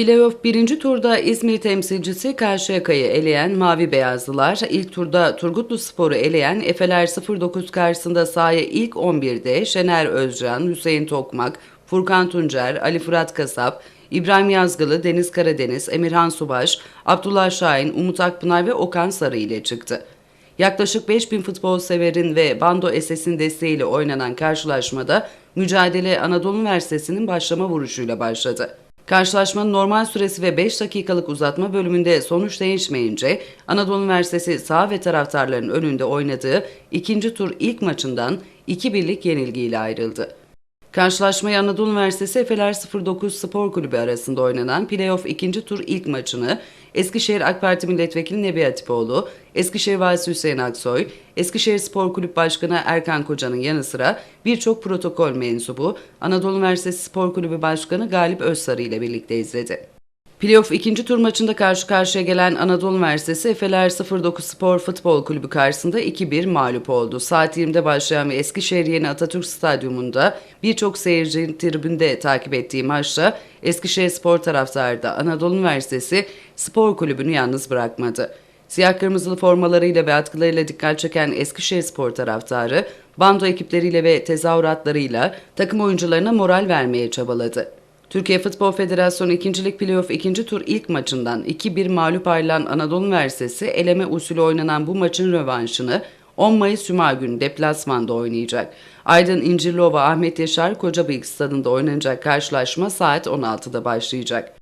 Playoff birinci turda İzmir temsilcisi Karşıyaka'yı eleyen Mavi Beyazlılar, ilk turda Turgutlu Spor'u eleyen Efeler 09 karşısında sahaya ilk 11'de Şener Özcan, Hüseyin Tokmak, Furkan Tuncer, Ali Fırat Kasap, İbrahim Yazgılı, Deniz Karadeniz, Emirhan Subaş, Abdullah Şahin, Umut Akpınar ve Okan Sarı ile çıktı. Yaklaşık 5000 futbol severin ve Bando SS'in desteğiyle oynanan karşılaşmada mücadele Anadolu Üniversitesi'nin başlama vuruşuyla başladı. Karşılaşmanın normal süresi ve 5 dakikalık uzatma bölümünde sonuç değişmeyince Anadolu Üniversitesi sağ ve taraftarların önünde oynadığı ikinci tur ilk maçından 2-1'lik yenilgiyle ayrıldı. Karşılaşmayı Anadolu Üniversitesi Efeler 09 Spor Kulübü arasında oynanan playoff ikinci tur ilk maçını Eskişehir AK Parti Milletvekili Nebi Atipoğlu, Eskişehir Valisi Hüseyin Aksoy, Eskişehir Spor Kulüp Başkanı Erkan Koca'nın yanı sıra birçok protokol mensubu Anadolu Üniversitesi Spor Kulübü Başkanı Galip Özsarı ile birlikte izledi. Playoff ikinci tur maçında karşı karşıya gelen Anadolu Üniversitesi Efeler 09 Spor Futbol Kulübü karşısında 2-1 mağlup oldu. Saat 20'de başlayan ve Eskişehir Yeni Atatürk Stadyumunda birçok seyircinin tribünde takip ettiği maçta Eskişehir Spor taraftarı da Anadolu Üniversitesi Spor Kulübü'nü yalnız bırakmadı. Siyah kırmızılı formalarıyla ve atkılarıyla dikkat çeken Eskişehir Spor taraftarı, bando ekipleriyle ve tezahüratlarıyla takım oyuncularına moral vermeye çabaladı. Türkiye Futbol Federasyonu 2. Lig Playoff 2. tur ilk maçından 2-1 mağlup ayrılan Anadolu Üniversitesi eleme usulü oynanan bu maçın rövanşını 10 Mayıs Cuma günü deplasmanda oynayacak. Aydın İncirliova Ahmet Yaşar Kocabıyık stadında oynanacak karşılaşma saat 16'da başlayacak.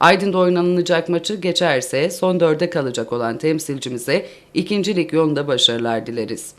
Aydın'da oynanılacak maçı geçerse son dörde kalacak olan temsilcimize ikinci lig yolunda başarılar dileriz.